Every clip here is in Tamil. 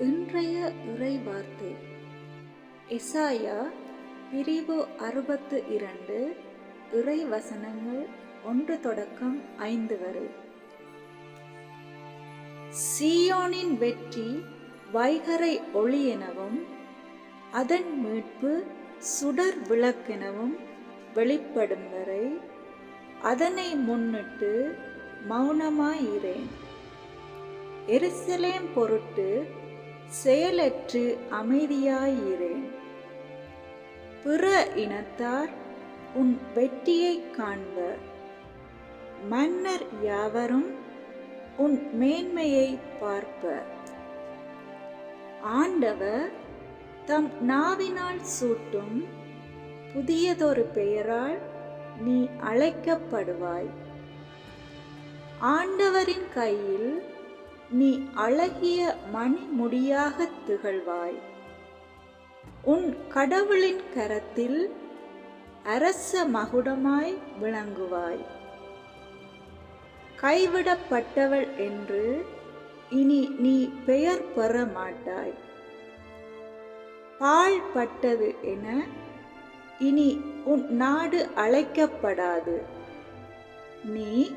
இன்றைய இறை வார்த்தை எசாயா பிரிவு அறுபத்து இரண்டு இறை வசனங்கள் ஒன்று தொடக்கம் ஐந்து வரை. சியோனின் வெற்றி வைகரை ஒளி எனவும் அதன் மீட்பு சுடர் விளக்கெனவும் வெளிப்படும் வரை அதனை முன்னிட்டு மௌனமாயிரேன் எருசலேம் பொருட்டு செயலற்று அமைதியாயிரேன் பிற இனத்தார் உன் வெற்றியை காண்பர் மன்னர் யாவரும் உன் மேன்மையை பார்ப்பர் ஆண்டவர் தம் நாவினால் சூட்டும் புதியதொரு பெயரால் நீ அழைக்கப்படுவாய். ஆண்டவரின் கையில் நீ அழகிய மணிமுடியாக திகழ்வாய். உன் கடவுளின் கரத்தில் அரச மகுடமாய் விளங்குவாய். கைவிடப்பட்டவள் என்று இனி நீ பெயர் பெற மாட்டாய். பால் பட்டது என இனி உன் நாடு அழைக்கப்படாது. நீ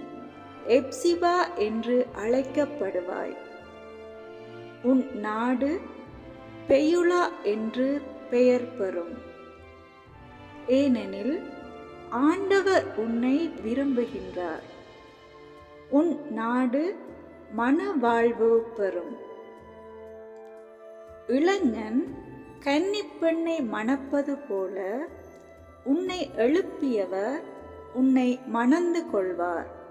எப்சிபா என்று அழைக்கப்படுவாய். உன் நாடு பெயுலா என்று பெயர் பெறும். ஏனெனில் ஆண்டவர் உன்னை விரும்புகின்றார். உன் நாடு மனவாழ்வு பெறும். இளைஞன் கன்னிப்பெண்ணை மணப்பது போல உன்னை எழுப்பியவர் உன்னை மணந்து கொள்வார்.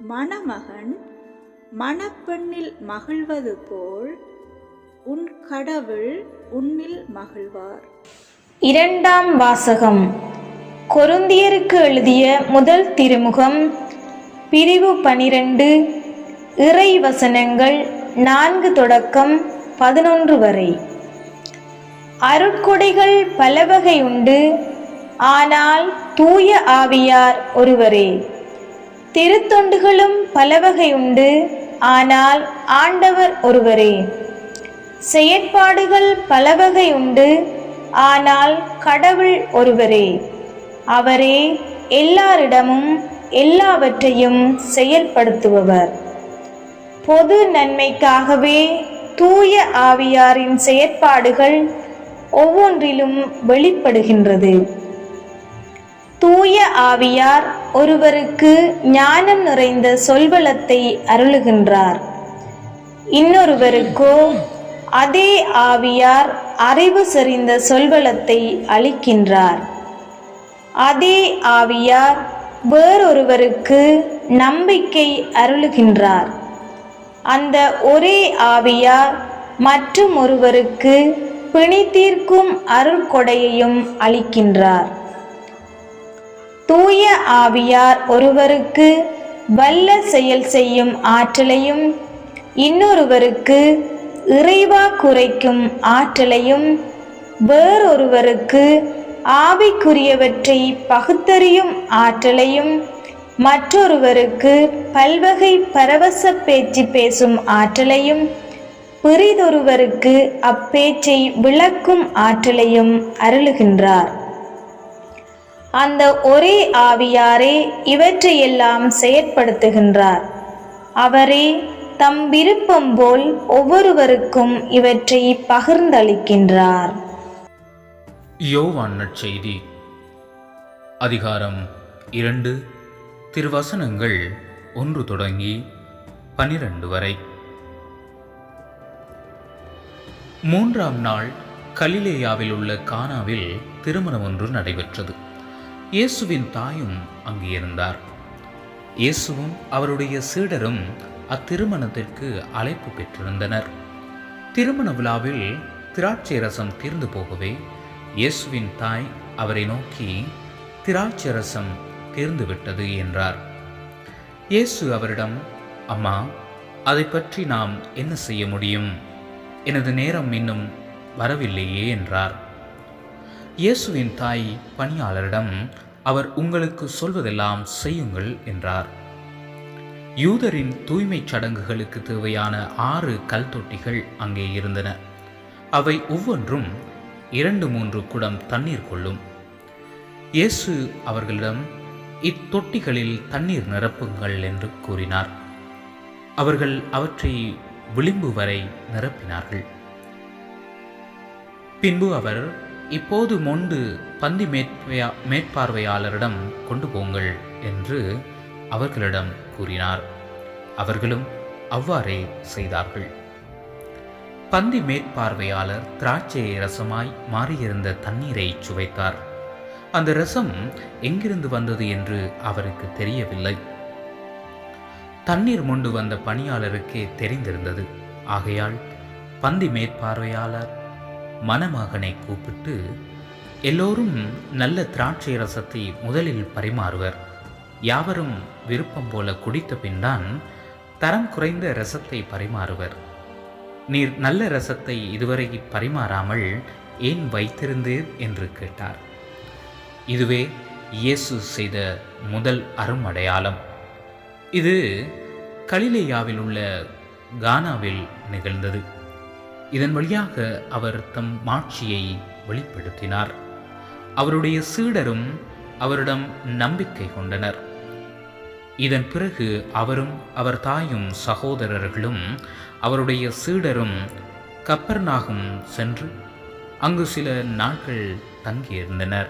மணமகன் மணப்பெண்ணில் மகிழ்வது போல் உன் கடவுள் உன்னில் மகிழ்வார். இரண்டாம் வாசகம். கொருந்தியருக்கு எழுதிய முதல் திருமுகம் பிரிவு பனிரெண்டு இறை வசனங்கள் நான்கு தொடக்கம் பதினொன்று வரை. அருட்கொடைகள் பலவகை உண்டு ஆனால் தூய ஆவியார் ஒருவரே. திருத்தொண்டுகளும் பலவகை உண்டு ஆனால் ஆண்டவர் ஒருவரே. செயற்பாடுகள் பலவகை உண்டு ஆனால் கடவுள் ஒருவரே. அவரே எல்லாரிடமும் எல்லாவற்றையும் செயல்படுத்துபவர். பொது நன்மைக்காகவே தூய ஆவியாரின் செயற்பாடுகள் ஒவ்வொன்றிலும் வெளிப்படுகின்றது. தூய ஆவியார் ஒருவருக்கு ஞானம் நிறைந்த சொல்வளத்தை அருளுகின்றார். இன்னொருவருக்கோ அதே ஆவியார் அறிவு செறிந்த சொல்வளத்தை அளிக்கின்றார். அதே ஆவியார் வேறொருவருக்கு நம்பிக்கை அருளுகின்றார். அந்த ஒரே ஆவியார் மற்றும் ஒருவருக்கு பிணி தீர்க்கும் அருள்கொடையையும் அளிக்கின்றார். தூய ஆவியார் ஒருவருக்கு வல்ல செயல் செய்யும் ஆற்றலையும் இன்னொருவருக்கு இறைவா குறைக்கும் ஆற்றலையும் வேறொருவருக்கு ஆவிக்குரியவற்றை பகுத்தறியும் ஆற்றலையும் மற்றொருவருக்கு பல்வகை பரவச பேச்சு பேசும் ஆற்றலையும் பிறிதொருவருக்கு அப்பேச்சை விளக்கும் ஆற்றலையும் அருளுகின்றார். அந்த ஒரே ஆவியாரே இவற்றையெல்லாம் செயற்படுத்துகின்றார். அவரே தம் விருப்பம் போல் ஒவ்வொருவருக்கும் இவற்றை பகிர்ந்தளிக்கின்றார். யோவான் நற்செய்தி அதிகாரம் இரண்டு திருவசனங்கள் ஒன்று தொடங்கி பனிரெண்டு வரை. மூன்றாம் நாள் கலிலேயாவில் உள்ள கானாவில் திருமணம் ஒன்று நடைபெற்றது. இயேசுவின் தாயும் அங்கே இருந்தார். இயேசுவும் அவருடைய சீடரும் அத்திருமணத்திற்கு அழைப்பு பெற்றிருந்தனர். திருமண விழாவில் திராட்சை ரசம் தீர்ந்து போகவே இயேசுவின் தாய் அவரை நோக்கி திராட்சை ரசம் தீர்ந்து விட்டது என்றார். இயேசு அவரிடம் அம்மா அதை பற்றி நாம் என்ன செய்ய முடியும்? எனது நேரம் இன்னும் வரவில்லையே என்றார். இயேசுவின் தாய் பணியாளரிடம் அவர் உங்களுக்கு சொல்வதெல்லாம் செய்யுங்கள் என்றார். யூதரின் தூய்மைச் சடங்குகளுக்கு தேவையான ஆறு கல் தொட்டிகள் அங்கே இருந்தன. அவை ஒவ்வொன்றும் இரண்டு மூன்று குடம் தண்ணீர் கொள்ளும். இயேசு அவர்களிடம் இத்தொட்டிகளில் தண்ணீர் நிரப்புங்கள் என்று கூறினார். அவர்கள் அவற்றை விளிம்பு வரை நிரப்பினார்கள். பின்பு அவர் இப்போது மொண்டு பந்தி மேற்பையா மேற்பார்வையாளரிடம் கொண்டு போங்கள் என்று அவர்களிடம் கூறினார். அவர்களும் அவ்வாறே செய்தார்கள். பந்தி மேற்பார்வையாளர் திராட்சை ரசமாய் மாறியிருந்த தண்ணீரை சுவைத்தார். அந்த ரசம் எங்கிருந்து வந்தது என்று அவருக்கு தெரியவில்லை. தண்ணீர் மொண்டு வந்த பணியாளருக்கே தெரிந்திருந்தது. ஆகையால் பந்தி மேற்பார்வையாளர் மணமகனை கூப்பிட்டு எல்லோரும் நல்ல திராட்சை ரசத்தை முதலில் பரிமாறுவர். யாவரும் விருப்பம் போல குடித்த பின்தான் தரம் குறைந்த ரசத்தை பரிமாறுவர். நீர் நல்ல ரசத்தை இதுவரை பரிமாறாமல் ஏன் வைத்திருந்தீர்? என்று கேட்டார். இதுவே இயேசு செய்த முதல் அருமடையாளம். இது கலிலேயாவில் உள்ள கானாவில் நிகழ்ந்தது. இதன் வழியாக அவர் தம் மாட்சியை வெளிப்படுத்தினார். அவருடைய சீடரும் அவரிடம் நம்பிக்கை கொண்டனர். இதன் பிறகு அவரும் அவர் தாயும் சகோதரர்களும் அவருடைய சீடரும் கப்பர்நாகும் சென்று அங்கு சில நாட்கள் தங்கியிருந்தனர்.